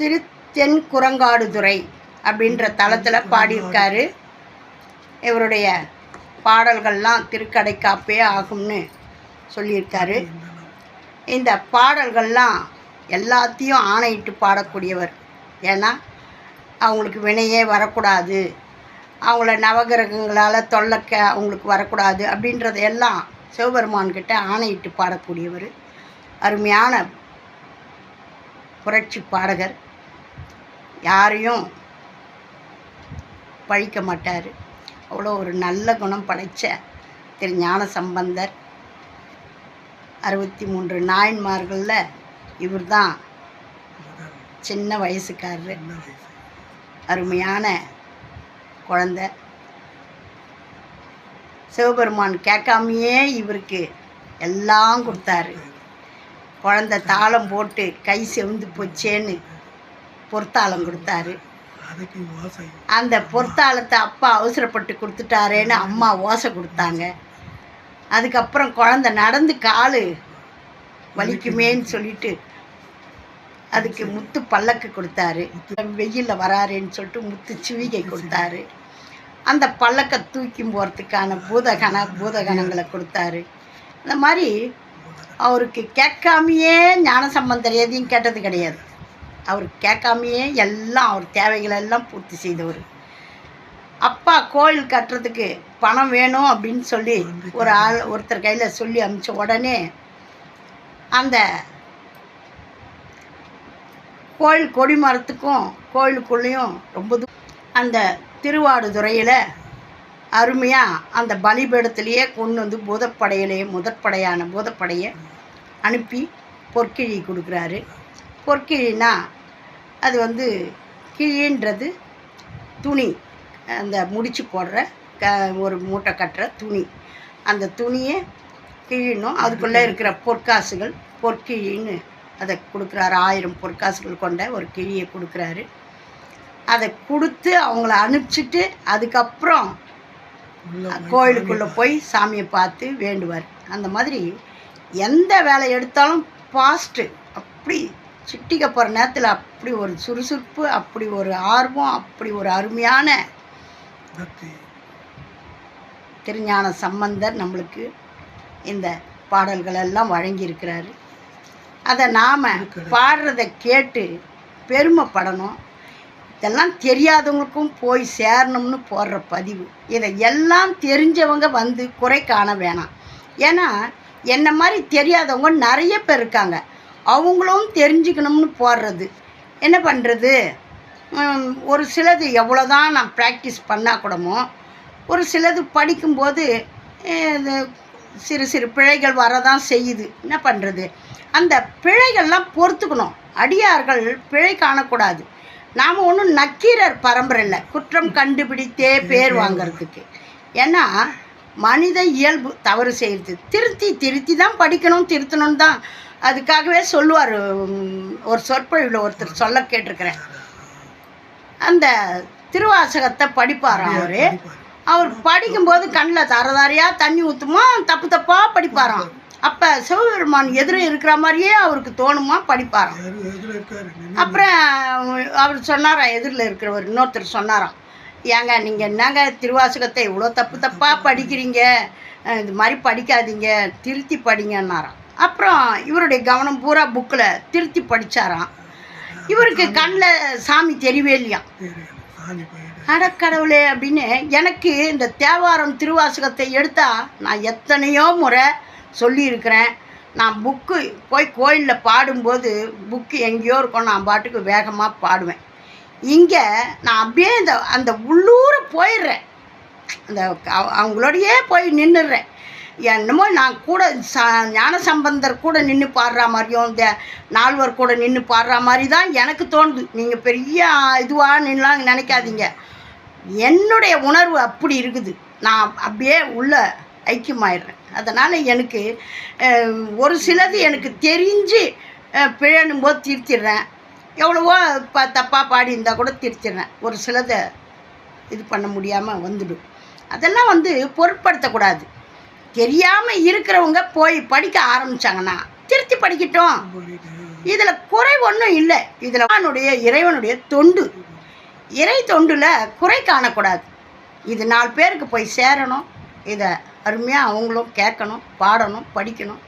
திரு தென் குரங்காடுதுறை அப்படின்ற தளத்தில் பாடியிருக்காரு. இவருடைய பாடல்கள்லாம் திருக்கடைக்காப்பே ஆகும்னு சொல்லியிருக்காரு. இந்த பாடல்கள்லாம் எல்லாத்தையும் ஆணையிட்டு பாடக்கூடியவர். ஏன்னா அவங்களுக்கு வினையே வரக்கூடாது. அவங்கள நவகிரகங்களால் தொல்லக்க அவங்களுக்கு வரக்கூடாது அப்படின்றதையெல்லாம் சிவபெருமான்கிட்ட ஆணையிட்டு பாடக்கூடியவர். அருமையான புரட்சி பாடகர். யாரையும் பழிக்க மாட்டார். அவ்வளோ ஒரு நல்ல குணம் படைத்த திரு ஞான சம்பந்தர். அறுபத்தி மூன்று நாயன்மார்களில் இவர் தான் சின்ன வயசுக்காரர். அருமையான குழந்த. சிவபெருமான் கேட்காமையே இவருக்கு எல்லாம் கொடுத்தாரு. குழந்த தாளம் போட்டு கை செவுந்து போச்சேன்னு பொற்தாளம் கொடுத்தாரு. அந்த பொற்தாளத்தை அப்பா அவசரப்பட்டு கொடுத்துட்டாரேன்னு அம்மா ஓசை கொடுத்தாங்க. அதுக்கப்புறம் குழந்த நடந்து காலு வலிக்குமேன்னு சொல்லிட்டு அதுக்கு முத்து பல்லக்கு கொடுத்தாரு. வெயிலில் வராருன்னு சொல்லிட்டு முத்து சிவிகை கொடுத்தாரு. அந்த பல்லக்கை தூக்கி போகிறதுக்கான பூதகண பூதகணங்களை கொடுத்தாரு. இந்த மாதிரி அவருக்கு கேட்காமையே ஞான சம்பந்தர் எதையும் கேட்டது கிடையாது. அவர் கேட்காமையே எல்லாம் அவர் தேவைகளை எல்லாம் பூர்த்தி செய்தவர். அப்பா கோயில் கட்டுறதுக்கு பணம் வேணும் அப்படின்னு சொல்லி ஒரு ஆள் ஒருத்தர் கையில் சொல்லி அனுப்பிச்ச உடனே அந்த கோயில் கொடிமரத்துக்கும் கோயிலுக்குள்ளேயும் ரொம்ப தூ அந்த திருவாடுதுறையில் அருமையாக அந்த பலிபீடத்துலேயே கொண்டு வந்து பூதப்படையிலேயே முதற்படையான பூதப்படையை அனுப்பி பொற்கிழி கொடுக்குறாரு. பொற்கிழினா அது வந்து கிழின்றது துணி. அந்த முடிச்சு போடுற க ஒரு மூட்டை கட்டுற துணி. அந்த துணியை கிழினும் அதுக்குள்ளே இருக்கிற பொற்காசுகள் பொற்கிழின்னு அதை கொடுக்குறாரு. ஆயிரம் பொற்காசுகள் கொண்ட ஒரு கிழியை கொடுக்குறாரு. அதை கொடுத்து அவங்கள அனுப்பிச்சிட்டு அதுக்கப்புறம் கோயிலுக்குள்ளே போய் சாமியை பார்த்து வேண்டுவார். அந்த மாதிரி எந்த வேலை எடுத்தாலும் ஃபாஸ்ட்டு அப்படி சிட்டிக்க போகிற நேரத்தில் அப்படி ஒரு சுறுசுறுப்பு அப்படி ஒரு ஆர்வம் அப்படி ஒரு அருமையான திருஞான சம்பந்தர் நம்மளுக்கு இந்த பாடல்கள் எல்லாம் வழங்கியிருக்கிறாரு. அதை நாம் பாடுறதை கேட்டு பெருமைப்படணும். இதெல்லாம் தெரியாதவங்களுக்கும் போய் சேரணும்னு போடுற பதிவு. இதை எல்லாம் தெரிஞ்சவங்க வந்து குறை காண வேணாம். ஏன்னா என்ன மாதிரி தெரியாதவங்க நிறைய பேர் இருக்காங்க. அவங்களும் தெரிஞ்சுக்கணும்னு போடுறது. என்ன பண்ணுறது ஒரு சிலது எவ்வளோதான் நான் ப்ராக்டிஸ் பண்ணால் கூடமோ ஒரு சிலது படிக்கும்போது இது சிறு சிறு பிழைகள் வரதான் செய்யுது. என்ன பண்ணுறது அந்த பிழைகள்லாம் பொறுத்துக்கணும். அடியார்கள் பிழை காணக்கூடாது. நாம் ஒன்றும் நக்கீரர் பரம்பரை இல்லை. குற்றம் கண்டுபிடித்தே பேர் வாங்கிறதுக்கு. ஏன்னா மனித இயல்பு தவறு செய்கிறது திருத்தி திருத்தி தான் படிக்கணும் திருத்தணும் தான் அதுக்காகவே சொல்லுவார் ஒரு சொற்பொழிவில் ஒருத்தர் சொல்ல கேட்டிருக்கிறேன். அந்த திருவாசகத்தை படிப்பாராம் அவர்? படிப்பாரு. அவர் படிக்கும்போது கண்ணில் தரதாரியாக தண்ணி ஊற்றுமா தப்பு தப்பாக படிப்பாராம் அப்போ சிவபெருமான் எதிரே இருக்கிற மாதிரியே அவருக்கு தோணுமா படிப்பாராம் அப்புறம் அவர் சொன்னாராம் எதிரில் இருக்கிறவர் இன்னொருத்தர் சொன்னாராம் ஏங்க நீங்கள் என்னங்க திருவாசகத்தை இவ்வளோ தப்பு தப்பாக படிக்கிறீங்க? இது மாதிரி படிக்காதீங்க திருத்தி படிங்கன்னாராம் அப்புறம் இவருடைய கவனம் பூரா புக்கில் திருத்தி படித்தாராம் இவருக்கு கண்ணில் சாமி தெரியவே இல்லையாம் போயிடு. அடக்கடவுளே அப்படின்னு எனக்கு இந்த தேவாரம் திருவாசகத்தை எடுத்தால் நான் எத்தனையோ முறை சொல்லியிருக்கிறேன். நான் புக்கு போய் கோயிலில் பாடும்போது புக்கு எங்கேயோ இருக்கும் நான் பாட்டுக்கு வேகமாக பாடுவேன். இங்கே நான் அப்படியே இந்த அந்த உள்ளூர போயிடுறேன். அந்த அவ- அவங்களோடையே போய் நின்றுடுறேன் என்னமோ நான் கூட ச ஞான சம்பந்தர் கூட நின்று பாடுற மாதிரியும் இந்த நால்வர் கூட நின்று பாடுற மாதிரி தான் எனக்கு தோணுது. நீங்கள் பெரிய இதுவாக நின்லாம் நினைக்காதீங்க. என்னுடைய உணர்வு அப்படி இருக்குது. நான் அப்படியே உள்ள ஐக்கியமாயிடுறேன். அதனால் எனக்கு ஒரு சிலது எனக்கு தெரிஞ்சு பிழனும் போது திருத்திடுறேன். எவ்வளவோ ப தப்பாக பாடி இருந்தால் கூட திருத்திடுறேன். ஒரு சிலதை இது பண்ண முடியாமல் வந்துடும். அதெல்லாம் வந்து பொருட்படுத்தக்கூடாது. தெரியாமல் இருக்கிறவங்க போய் படிக்க ஆரம்பிச்சாங்கன்னா திருத்தி படிக்கட்டும். இதில் குறை ஒன்றும் இல்லை. இதில் அவனுடைய இறைவனுடைய தொண்டு. இறை தொண்டில் குறை காணக்கூடாது. இது நாலு பேருக்கு போய் சேரணும். இதை அருமையாக அவங்களும் கேட்கணும் பாடணும் படிக்கணும்.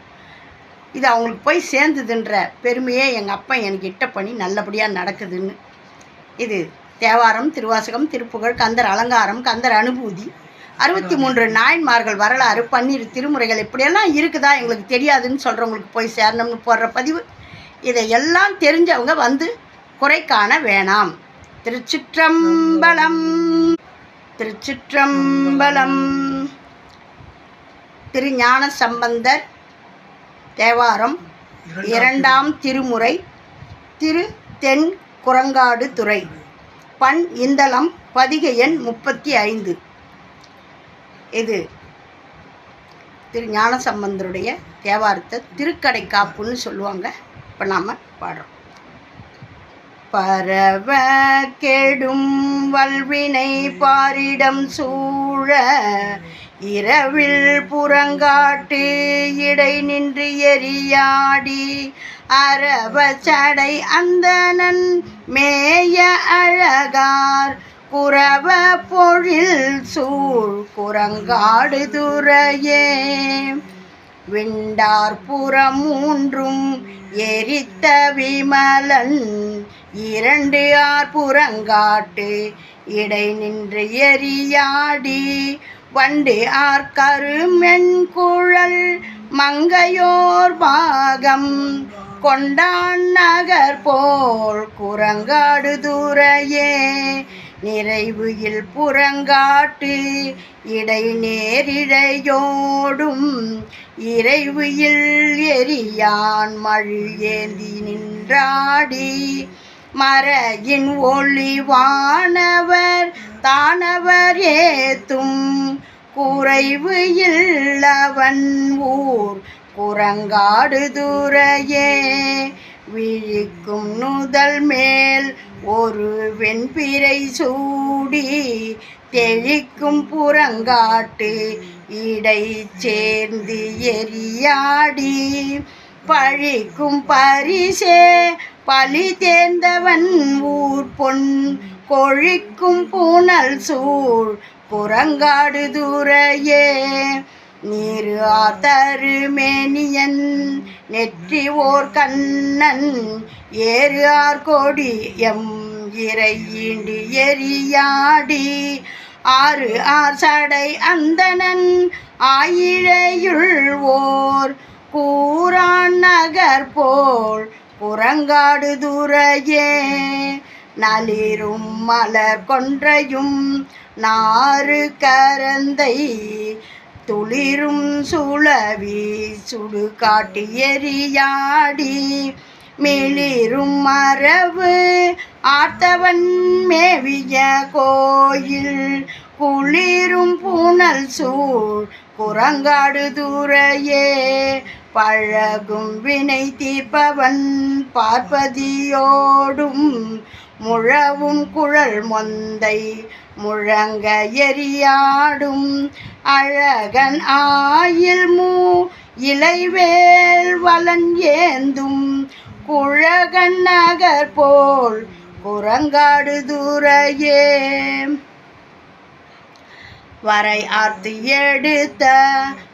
இது அவங்களுக்கு போய் சேர்ந்ததுன்ற பெருமையே எங்கள் அப்பா எனக்கு இட்ட பண்ணி நல்லபடியாக நடக்குதுன்னு. இது தேவாரம் திருவாசகம் திருப்புகழ் கந்தர் அலங்காரம் கந்தர் அனுபூதி. அறுபத்தி மூன்று நாயன்மார்கள் வரலாறு பன்னீர் திருமுறைகள் இப்படியெல்லாம் இருக்குதா எங்களுக்கு தெரியாதுன்னு சொல்கிறவங்களுக்கு போய் சேரணும்னு போடுற பதிவு. இதை எல்லாம் தெரிஞ்சவங்க வந்து குறை காண வேணாம். திருச்சிற்றம்பலம் திருச்சிற்றம்பலம். திருஞான சம்பந்தர் தேவாரம் இரண்டாம் திருமுறை திரு தென் குரங்காடு துறை. பண் இந்தளம் பதிகை எண் முப்பத்தி ஐந்து. இது திரு ஞானசம்பந்தருடைய தேவாரத்தை திருக்கடை காப்புன்னு சொல்லுவாங்க. இப்போ நாம் பாடுறோம். பரவ கெடும் வல்வினை பாரிடம் சூழ இரவில் புறங்காட்டு இடை நின்று எரியாடி அரவ சடை அந்தணன் மேய அழகார் குரவ பொழில் சூழ் குரங்காடு துறையே. விண்டார் மூன்றும் எரித்த விமலன் இரண்டு ஆர் புறங்காட்டு இடை நின்று எரியாடி. வண்டு ஆர்கருமென் குழல் மங்கையோர் பாகம் கொண்டான் நகர் போல் குரங்காடு துறையே. நிறைவு இல் புறங்காட்டு இடை நேரிழையோடும் இறைவு இல் எரியான் மழு ஏந்தி நின்றாடி. மறையின் ஒளி வானவர் தானவர் ஏத்தும். குறைவு இல்லவன் ஊர் குரங்காடு துறையே விழிக்கும் நுதல் மேல் ஒரு வெண்பிறை சூடி தெளிக்கும் புறங்காட்டு இடை சேர்ந்து எரியாடி பழிக்கும் பரிசே பழி தேர்ந்தவன் ஊர் பொன் கொழிக்கும் பூனல் சூழ் புறங்காடு துறையே நீரு ஆத்தரு மேனியன் நெற்றி ஓர் கண்ணன் ஏறு ஆர் கொடி எம் இறை எரியாடி. ஆறு ஆர் சடை அந்தணன் ஆயிழையுள் ஓர் கூறான் நகர் போல் புறங்காடு துறையே. நளிரும் மலர் கொன்றையும் நாறு கரந்தை துளிரும் சுழவி சுடு காட்டி எரியாடி மிளிரும் மரபு ஆத்தவன் மேவிய கோயில். குளிரும் புனல் சூழ் குரங்காடு துறையே பழகும் வினை தீர்ப்பவன் பார்ப்பதியோடும் முழவும் குழல் மொந்தை முழங்க எரியாடும் அழகன் ஆயில் மூ இலைவேல் வலன் ஏந்தும் குழகன் நகர் போல் குரங்காடு தூரையே. வரை ஆர்த்து எடுத்த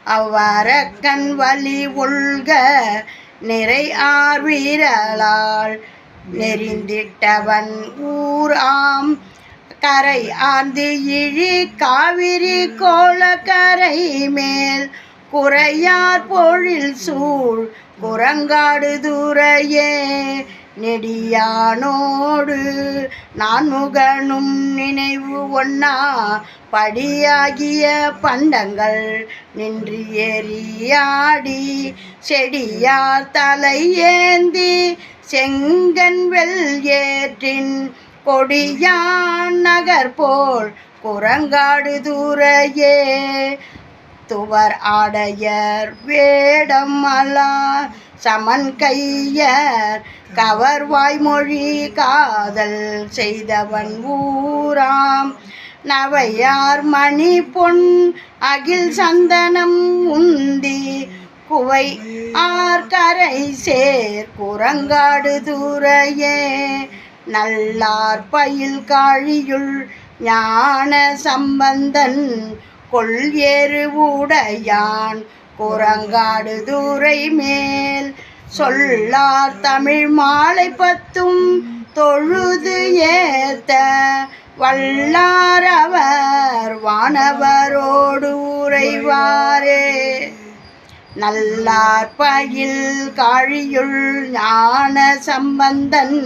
அவ்வரக்கன் வலி உள்க நிறை ஆர்வீரலால் நெறிந்திட்டவன் ஊர் ஆம். கரை ஆந்து இழி காவிரி கோலக்கரை மேல். குறையார் பொழில் சூழ் குரங்காடு துறையே நெடியானோடு நான் முகனும் நினைவு ஒன்னா படியாகிய பண்டங்கள் நின்று எரியாடி. செடியார் தலை ஏந்தி செங்கன் வெல் ஏற்றின் கொடியான் நகர் போல் குரங்காடு தூரையே. துவர் ஆடையர் வேடம் அலா சமன் கையர் கவர் வாய்மொழி காதல் செய்தவன் ஊராம். நவையார் மணி பொன் அகில் சந்தனம் உந்தி குவை ஆர்கரை சேர் குரங்காடு தூரையே. நல்லார் பயில் காழியுள் ஞான சம்பந்தன் கொள்ஏறு உடையான் குரங்காடு தூரை மேல். சொல்லார் தமிழ் மாலை பத்தும் தொழுது ஏத்த வல்லாரவர் வானவரோடு உரைவாரே நல்லார்பயில் காழியுள் ஞான சம்பந்தன்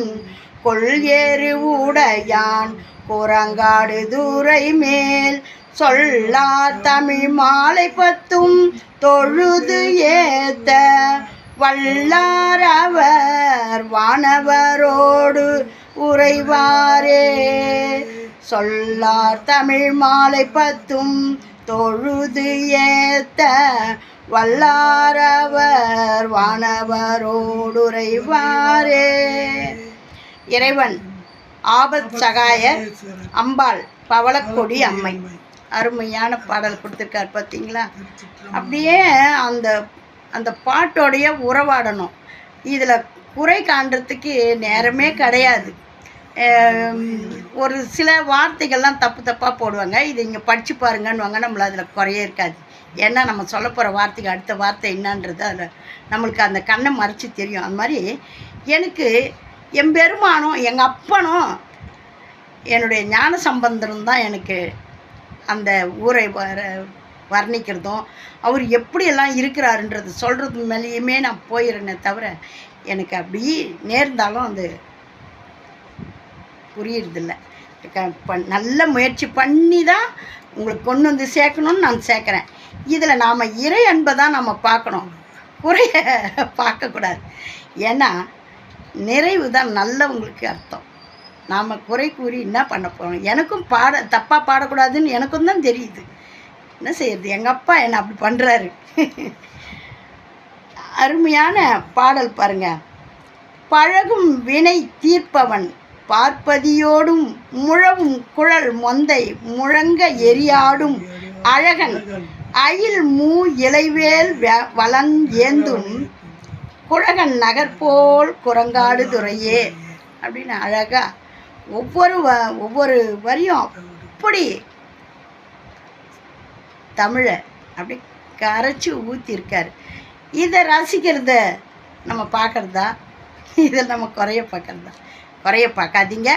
கொள்ஏறு உடையான் குரங்காடு தூரை மேல் சொல்லா தமிழ் மாலை பத்தும் தொழுது ஏத்த வல்லார் அவர் வானவரோடு உறைவாரே. சொல்லார் தமிழ் மாலை பத்தும் தொழுது ஏத்த வல்லாரவர் வானவரோடுரைவாரே. இறைவன் ஆபத் சகாய அம்பாள் பவளக்கொடி அம்மை. அருமையான பாடல் கொடுத்துருக்கார் பார்த்தீங்களா? அப்படியே அந்த அந்த பாட்டோடைய உறவாடணும். இதில் குறை காண்றதுக்கு நேரமே கிடையாது. ஒரு சில வார்த்தைகள்லாம் தப்பு தப்பாக போடுவாங்க. இது இங்கே படித்து பாருங்கன்னுவாங்க. நம்மளை அதில் குறையே இருக்காது. ஏன்னா நம்ம சொல்ல போகிற வார்த்தைக்கு அடுத்த வார்த்தை என்னன்றது அதில் நம்மளுக்கு அந்த கண்ணை மறைச்சி தெரியும். அது மாதிரி எனக்கு என் பெருமானும் எங்கள் அப்பனும் என்னுடைய ஞான சம்பந்தரும் தான் எனக்கு அந்த ஊரை வர வர்ணிக்கிறதும் அவர் எப்படியெல்லாம் இருக்கிறாருன்றது சொல்கிறது மேலேயுமே நான் போயிடுறேனே தவிர எனக்கு அப்படி நேர்ந்தாலும் அது புரியுறதில்ல. க- ப- நல்ல முயற்சி பண்ணி தான் உங்களுக்கு கொண்டு வந்து சேர்க்கணும்னு நான் சேர்க்குறேன். இதில் நாம் இறை அன்பை தான் நம்ம பார்க்கணும். குறைய பார்க்கக்கூடாது. ஏன்னா நிறைவு தான் நல்லவங்களுக்கு அர்த்தம். நாம் குறை கூறி என்ன பண்ண போகிறோம் எனக்கும் பாட தப்பாக பாடக்கூடாதுன்னு எனக்கும் தான் தெரியுது. என்ன செய்யறது? எங்கள் அப்பா என்னை அப்படி பண்ணுறாரு அருமையான பாடல் பாருங்க. பழகும் வினை தீர்ப்பவன் பார்ப்பதியோடும் முழவும் குழல் மொந்தை முழங்க எரியாடும் அழகன் அயில் மூ இலைவேல் வ- ஏந்தும் குழகன் நகர்போல் குரங்காடு துறையே. அப்படின்னு அழகாக ஒவ்வொரு வ ஒவ்வொரு வரியும் அப்படி தமிழை அப்படி கரைச்சி ஊற்றிருக்கார் இதை ரசிக்கிறத நம்ம பார்க்குறதா இதை நம்ம குறைய பார்க்குறதா குறைய பார்க்காதீங்க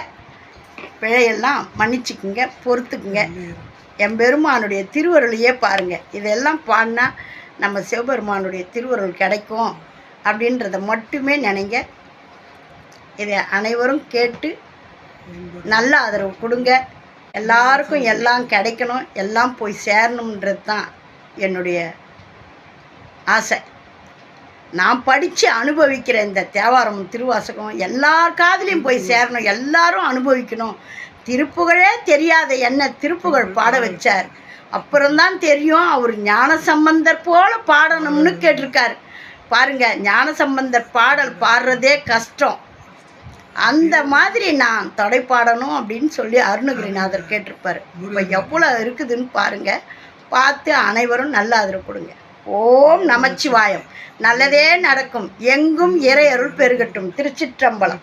பிழையெல்லாம் மன்னிச்சுக்குங்க பொறுத்துக்குங்க. என் பெருமானுடைய திருவருளையே பாருங்கள் இதெல்லாம் பாடினா நம்ம சிவபெருமானுடைய திருவருள் கிடைக்கும் அப்படின்றத மட்டுமே நினைங்க. இதை அனைவரும் கேட்டு நல்ல ஆதரவு கொடுங்க. எல்லாருக்கும் எல்லாம் கிடைக்கணும். எல்லாம் போய் சேரணுன்றது தான் என்னுடைய ஆசை. நான் படித்து அனுபவிக்கிற இந்த தேவாரம் திருவாசகம் எல்லார் காதுலையும் போய் சேரணும். எல்லாரும் அனுபவிக்கணும். திருப்புகழே தெரியாத என்ன திருப்புகழ் பாட வச்சார். அப்புறம்தான் தெரியும் அவர் ஞான சம்பந்தர் போல பாடணும்னு கேட்டிருக்கார். பாருங்க ஞான சம்பந்தர் பாடல் பாடுறதே கஷ்டம். அந்த மாதிரி நான் தொடை பாடணும் அப்படின்னு சொல்லி அருணகிரிநாதர் கேட்டிருப்பார். இப்போ எவ்வளோ இருக்குதுன்னு பாருங்க. பார்த்து அனைவரும் நல்ல ஆதரவு கொடுங்க. ஓம் நமச்சிவாயம். நல்லதே நடக்கும். எங்கும் இறை அருள் பெருகட்டும். திருச்சிற்றம்பலம்.